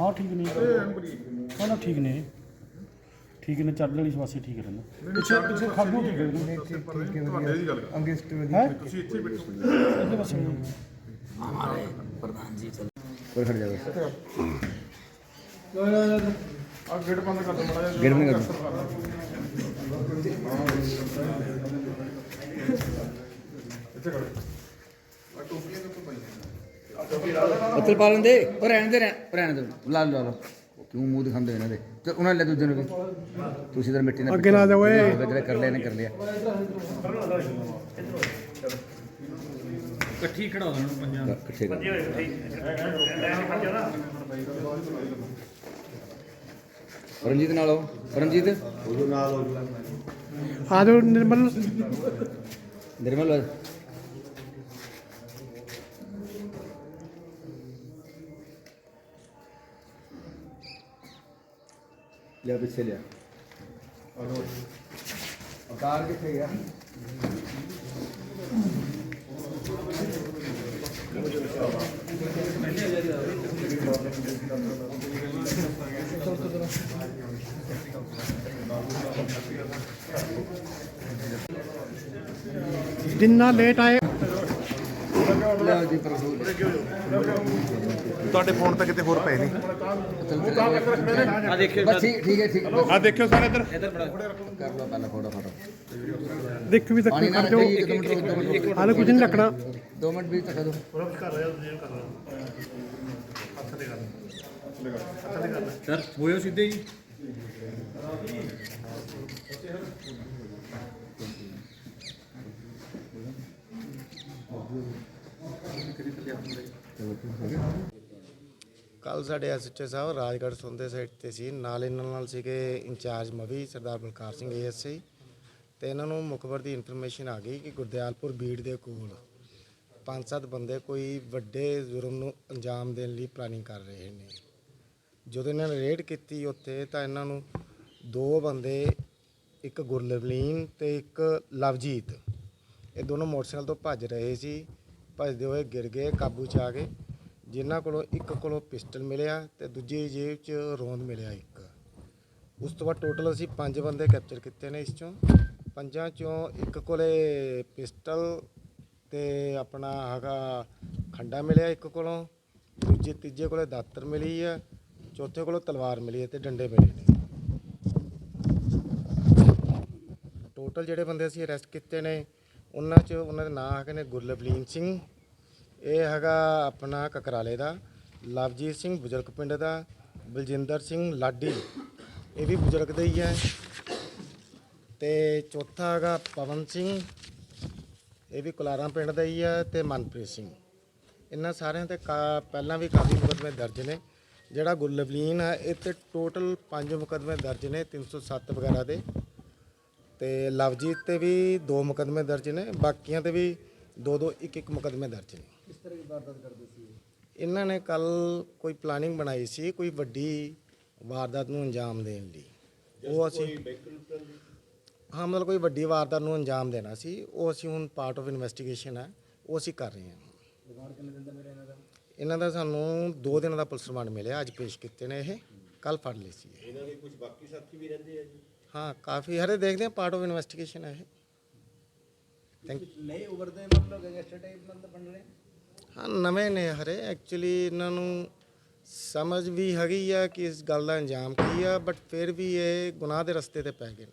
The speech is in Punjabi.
ਹਾਂ ਠੀਕ ਨੇ ਹਾਂ ਨਾ ਠੀਕ ਨੇ ਠੀਕ ਨੇ ਚੱਲ ਵਾਲੀ ਸਵਾਸੇ ਠੀਕ ਰਹਿੰਦਾ। ਪਿੱਛੇ ਪਿੱਛੇ ਖਾਗੂ ਠੀਕ ਰਹਿੰਦਾ ਠੀਕ ਹੈ ਵਧੀਆ। ਅੰਗਿਸਟ ਵਧੀਆ। ਤੁਸੀਂ ਇੱਥੇ ਬੈਠੋ। ਇੱਥੇ ਬਸ ਹਮਾਰੇ ਪ੍ਰਧਾਨ ਜੀ ਚਲ। ਕੋਈ ਖੜ ਜਾਵੇ ਆ। ਗੇਟ ਬੰਦ ਕਰ ਦੋ ਮੜਾ ਗੇਟ ਬੰਦ ਕਰ ਦੋ ਇੱਥੇ ਕਰ ਉੱਤਰ ਪਾ ਲੈਂਦੇ। ਉਹ ਰਹਿਣ ਦੇ ਰਹਿਣ ਰਹਿਣ ਦੇ। ਲਾ ਲਓ ਲਾ ਲਓ। ਕਿਉਂ ਮੂੰਹ ਦਿਖਾਉਂਦੇ ਇਹਨਾਂ ਦੇ ਤੇ ਉਹਨਾਂ ਲੈ ਦੂਜੇ ਨੂੰ ਵੀ। ਤੁਸੀਂ ਤਾਂ ਮਿੱਟੀ ਨਾਲ ਅੱਗੇ ਨਾ ਜਾਓ ਓਏ। ਜਿਹੜੇ ਕਰ ਲਿਆ ਨੇ ਕਰ ਲਿਆ। ਇਕੱਠੀ ਖੜਾ ਦੇਣ ਪੰਜਾਂ ਇਕੱਠੇ ਕਰ ਰਣਜੀਤ ਨਾਲ ਆਓ। ਰਣਜੀਤ? ਆ ਜਾਓ ਨਿਰਮਲ। ਨਿਰਮਲ ਆ। ਲਿਆ ਪਿੱਛੇ ਲਿਆ ਅਕਾਰ ਕਿੱਥੇ ਗਿਆ ਤੁਹਾਡੇ ਫੋਨ ਤੇ ਕਿਤੇ ਹੋਰ ਪਏ ਨਹੀਂ ਆ ਦੇਖਿਓ ਬਸ ਠੀਕ ਠੀਕ ਹੈ ਠੀਕ ਹੈ। ਆ ਦੇਖਿਓ ਸਾਰੇ ਇੱਧਰ। ਕਰ ਲਓ ਪਹਿਲਾਂ ਫੋਟੋ ਫੋਟੋ। ਦੇਖ ਵੀ ਪਾਣੀ ਨਾਲ ਰੱਖੋ ਜੀ, ਇੱਕ ਮਿੰਟ ਰੁਕੋ, ਇੱਕ ਮਿੰਟ। ਰੁਕੋ। ਹਾਲੇ ਕੁਝ ਨਹੀਂ ਰੱਖਣਾ ਦੋ ਮਿੰਟ ਵੀ ਤੱਕ ਦੋ ਸਰ ਹੋਇਓ ਸਿੱਧੇ ਜੀ। ਕੱਲ ਸਾਡੇ ਐਸਐਚਓ ਸਾਹਿਬ ਰਾਜਗੜ੍ਹ ਸੁੰਦੇ ਸਾਈਡ ਤੇ ਸੀ। ਨਾਲ ਇਹਨਾਂ ਨਾਲ ਸੀਗੇ ਇੰਚਾਰਜ ਮਵੀ ਸਰਦਾਰ ਬਲਕਾਰ ਸਿੰਘ ਏਐਸਆਈ ਤੇ ਇਹਨਾਂ ਨੂੰ ਮੁਖਬਰ ਦੀ ਇਨਫੋਰਮੇਸ਼ਨ ਆ ਗਈ ਕਿ ਗੁਰਦਿਆਲਪੁਰ ਬੀੜ ਦੇ ਕੋਲ ਪੰਜ ਸੱਤ ਬੰਦੇ ਕੋਈ ਵੱਡੇ ਜੁਰਮ ਨੂੰ ਅੰਜਾਮ ਦੇਣ ਲਈ ਪਲਾਨਿੰਗ ਕਰ ਰਹੇ ਨੇ। ਜਦੋਂ ਇਹਨਾਂ ਨੇ ਰੇਡ ਕੀਤੀ ਉੱਥੇ ਤਾਂ ਇਹਨਾਂ ਨੂੰ ਦੋ ਬੰਦੇ, ਇੱਕ ਗੁਰਲਵਲੀਨ ਤੇ ਇੱਕ ਲਵਜੀਤ। ਇਹ ਦੋਨੋਂ ਮੋਟਰਸਾਈਕਲ ਤੋਂ ਭੱਜ ਰਹੇ ਸੀ। ਭੱਜਦੇ ਹੋਏ ਗਿਰ ਗਏ ਕਾਬੂ ਚ ਆ ਗਏ। ਜਿਨ੍ਹਾਂ ਕੋਲੋਂ ਇੱਕ ਕੋਲੋਂ ਪਿਸਟਲ ਮਿਲਿਆ ਤੇ ਦੂਜੀ ਜੇਬ 'ਚ ਰੋਂਦ ਮਿਲਿਆ ਇੱਕ। ਉਸ ਤੋਂ ਬਾਅਦ ਟੋਟਲ ਅਸੀਂ ਪੰਜ ਬੰਦੇ ਕੈਪਚਰ ਕੀਤੇ ਨੇ ਇਸ ਚੋਂ। ਪੰਜਾਂ ਚੋਂ ਇੱਕ ਕੋਲੇ ਪਿਸਟਲ ਤੇ ਆਪਣਾ ਹੈਗਾ ਖੰਡਾ ਮਿਲਿਆ ਇੱਕ ਕੋਲੋਂ। ਦੂਜੇ, ਤੀਜੇ ਕੋਲੇ ਦਾਤਰ ਮਿਲੀ ਹੈ ਚੌਥੇ ਕੋਲੋਂ ਤਲਵਾਰ ਮਿਲੀ ਹੈ ਤੇ ਡੰਡੇ ਮਿਲੇ ਨੇ। ਟੋਟਲ ਜਿਹੜੇ ਬੰਦੇ ਅਸੀਂ ਅਰੈਸਟ ਕੀਤੇ ਨੇ ਉਹਨਾਂ 'ਚ ਉਹਨਾਂ ਦੇ ਨਾਂ ਹੈਗੇ ਨੇ ਗੁਰਲਵਲੀਨ ਸਿੰਘ। ਇਹ ਹੈਗਾ ਆਪਣਾ ਕਕਰਾਲੇ ਦਾ, ਲਵਜੀਤ ਸਿੰਘ ਬਜ਼ੁਰਗ ਪਿੰਡ ਦਾ, ਬਲਜਿੰਦਰ ਸਿੰਘ ਲਾਡੀ, ਇਹ ਵੀ ਬਜ਼ੁਰਗ ਦਾ ਹੀ ਹੈ। ਤੇ ਚੌਥਾ ਹੈਗਾ ਪਵਨ ਸਿੰਘ, ਇਹ ਵੀ ਕੁਲਾਰਾਂ ਪਿੰਡ ਦਾ ਹੀ ਹੈ ਤੇ ਮਨਪ੍ਰੀਤ ਸਿੰਘ। ਇਹਨਾਂ ਸਾਰਿਆਂ ਤੇ ਕਾ- ਪਹਿਲਾਂ ਵੀ ਕਾਫੀ ਮੁਕੱਦਮੇ ਦਰਜ ਨੇ। ਜਿਹੜਾ ਗੁਰਲਵਲੀਨ ਹੈ, ਇਹ ਤੇ ਟੋਟਲ 5 ਮੁਕੱਦਮੇ ਦਰਜ ਨੇ 307 ਵਗੈਰਾ ਦੇ। ਤੇ ਲਵਜੀਤ ਤੇ ਵੀ ਦੋ ਮੁਕੱਦਮੇ ਦਰਜ ਨੇ ਬਾਕੀਆਂ ਤੇ ਵੀ ਦੋ ਦੋ ਇੱਕ ਇੱਕ ਮੁਕੱਦਮੇ ਦਰਜ ਨੇ। ਕਿਸ ਤਰ੍ਹਾਂ ਦੀ ਵਾਰਦਾਤ ਕਰਦੇ ਸੀ ਇਹਨਾਂ ਨੇ ਕੱਲ ਕੋਈ ਪਲਾਨਿੰਗ ਬਣਾਈ ਸੀ ਕੋਈ ਵੱਡੀ ਵਾਰਦਾਤ ਨੂੰ ਅੰਜਾਮ ਦੇਣ ਲਈ ਉਹ ਅਸੀਂ ਹਾਂ ਮਤਲਬ ਕੋਈ ਵੱਡੀ ਵਾਰਦਾਤ ਨੂੰ ਅੰਜਾਮ ਦੇਣਾ ਸੀ ਉਹ ਅਸੀਂ ਹੁਣ ਪਾਰਟ ਆਫ ਇਨਵੈਸਟੀਗੇਸ਼ਨ ਹੈ ਉਹ ਅਸੀਂ ਕਰ ਰਹੇ ਹਾਂ। ਇਹਨਾਂ ਦਾ? ਸਾਨੂੰ 2 ਦਿਨਾਂ ਦਾ ਪੁਲਿਸ ਰਿਮਾਂਡ ਮਿਲਿਆ ਅੱਜ ਪੇਸ਼ ਕੀਤੇ ਨੇ ਇਹ ਕੱਲ ਫੜ ਲਏ ਸੀ ਇਹਨਾਂ ਦੇ ਕੁਝ ਬਾਕੀ ਸਾਥੀ ਵੀ ਰਹਿੰਦੇ ਆ ਜੀ? ਹਾਂ ਕਾਫੀ ਹਰੇ ਦੇਖਦੇ ਆ ਪਾਰਟ ਆਫ ਇਨਵੈਸਟੀਗੇਸ਼ਨ ਉਭਰਦੇ ਮਤਲਬ ਗੈਂਗਸਟਰ ਟਾਈਪ ਬਣ ਰਹੇ ਹਾਂ ਨਵੇਂ ਨੇ ਹਰੇ। ਐਕਚੁਅਲੀ ਇਹਨਾਂ ਨੂੰ ਸਮਝ ਵੀ ਹੈਗੀ ਆ ਕਿ ਇਸ ਗੱਲ ਦਾ ਅੰਜਾਮ ਕੀ ਆ ਬਟ ਫਿਰ ਵੀ ਇਹ ਗੁਨਾਹ ਦੇ ਰਸਤੇ ਤੇ ਪੈ ਗਏ ਨੇ।